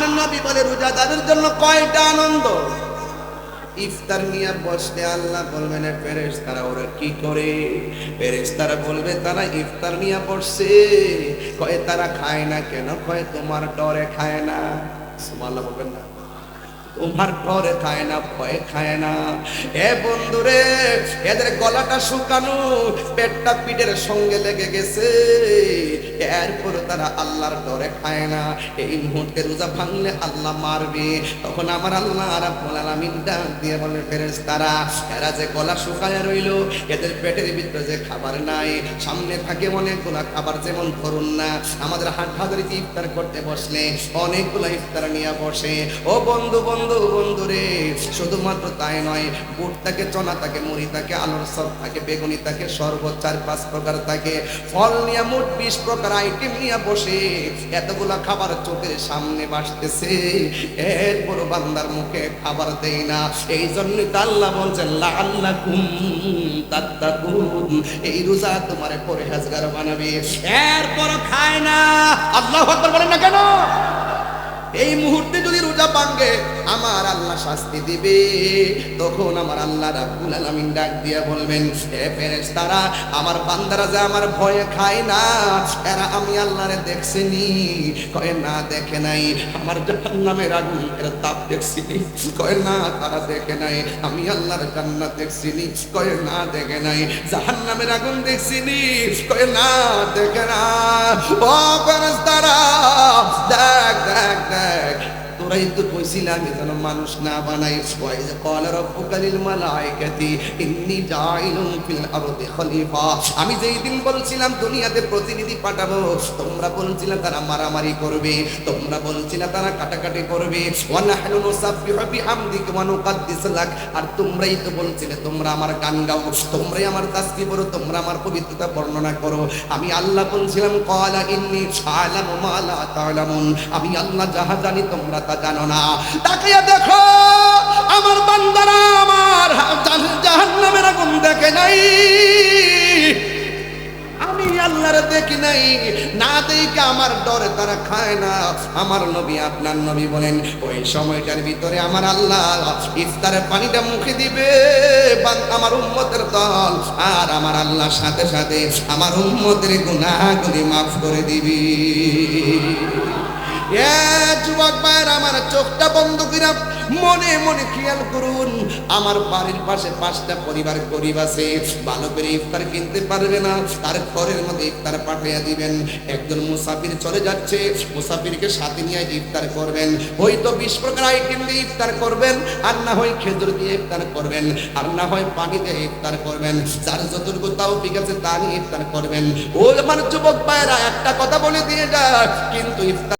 রোজাদারের জন্য কয়টা আনন্দ? ইফতার নিয়ে বসলে আল্লাহ বলবেন ফেরেস তারা ওরা কি করে? ফেরেস তারা বলবে, তারা ইফতার নিয়ে বসছে। কয়ে তারা খায় না কেন? কয়ে তোমার ডরে খায় না? সুবহানাল্লাহ বলবেন না। তোমার ডরে খায় না, ভয়ে খায় না। এ বন্ধুরে, এদের গলাটা শুকানো, পেটটা পিঠের সঙ্গে লেগে গেছে। এরপর তারা আল্লাহর ডরে খায় না। এই মুহূর্তে রোজা ভাঙলে আল্লাহ মারবে। তখন আমার আল্লাহ রাব্বুল আলামিন ডাক দিয়ে বলে, ফেরেশতারা, এরা যে গলা শুকায় রইল, এদের পেটের ভিতরে যে খাবার নাই, সামনে থাকে অনেকগুলা খাবার যেমন ধরুন না। আমাদের হাট হাজারি ইফতার করতে বসলে অনেকগুলা ইফতার নিয়ে বসে। ও বন্ধু বন্ধু বন্ধু রে শুধুমাত্র তাই নয়, বুট থাকে, চনা থাকে, মুড়ি থাকে, আলুর সব থাকে, বেগুনি থাকে, শরবত চার পাঁচ প্রকার থাকে। ফল নিয়ে মোট, বিশ প্রকার আইটেম নিয়ে বসে, এতগুলা খাবার চোখের সামনে বাসতেছে। এরপর বান্দার মুখে খাবার দেই না। এই জন্য আল্লাহ বলছেন আল্লাহ কুম তাত্তাকুন, এই রোজা তোমার পরেহাজগার বানাবে। এরপর খায় না। আল্লাহ আকবার বলেন না কেন? রোজা ভাঙ্গে আমার আল্লাহ শাস্তি দিবে। তখন আমার আল্লাহ রাব্বুল আলামিন ডাক দিয়া বলবেন হে ফেরেশতারা, আমার বান্দারা যে আমার ভয়ে খায় না, এরা আমি আল্লাহরে দেখছিনি। কয়, না, দেখে নাই। আমার জাহান্নামের আগুন, এর তাপ দেখছিনি। কয়, না, তারা দেখে নাই। আমি আল্লাহর জান্নাত দেখছিনি। কয়, না, দেখে নাই। জাহান্নামের আগুন দেখছিনি। কয়, না, দেখে না। ও ফেরেশতারা, দেখ দেখ মানুষ না বানাই যে আমি যেই দিন বলছিলাম, দুনিয়াতে প্রতিনিধি পাঠাবো, তোমরা বলছিলে তারা মারামারি করবে, তোমরা বলছিলে তারা কাটাকাটি করবে। আর তোমরাই তো বলছিলে, তোমরা আমার গান গাও, তোমরাই আমার তাসবিহ করো, তোমরা আমার পবিত্রতা বর্ণনা করো। আমি আল্লাহ বলছিলাম, ক্বালা ইন্নী আমি আল্লাহ যাহা জানি, তোমরা তা জানো না। তাকিয়ে দেখো, আমার বান্দারা আমার জাহান্নামের আগুন দেখে নাই। আমি আল্লাহর দেখি নাই। না দেখে আমার ডরে তারা খায় না। আমার নবী, আপনার নবী বলেন, ওই সময়টার ভিতরে আমার আল্লাহ ইফতারের পানিটা মুখে দিবে আমার উম্মতের দল, আর আমার আল্লাহ সাথে সাথে আমার উম্মতের গুনাহগুলি মাফ করে দিবি। এ আমার চোখটা বন্ধ করে মনে মনে খেয়াল করুন, আমার বাড়ির পাশে পাঁচটা পরিবার গরিব আছে, ভালো করে ইফতার কিনতে পারবে না, তার ঘরের মধ্যে ইফতার পাঠিয়ে দিবেন। একজন মুসাফির চলে যাচ্ছে, মুসাফিরকে সাথে নিয়ে ইফতার করবেন। হয়তো বিশ প্রকার আইটেম দিয়ে ইফতার করবেন, আর না হয় খেজুর দিয়ে ইফতার করবেন, আর না হয় পানি দিয়ে ইফতার করবেন। যার যতটুকু তাও ঠিক আছে তা নিয়ে ইফতার করবেন। ও আমার যুবক ভাইয়েরা একটা কথা বলে দিয়ে যাক কিন্তু ইফতার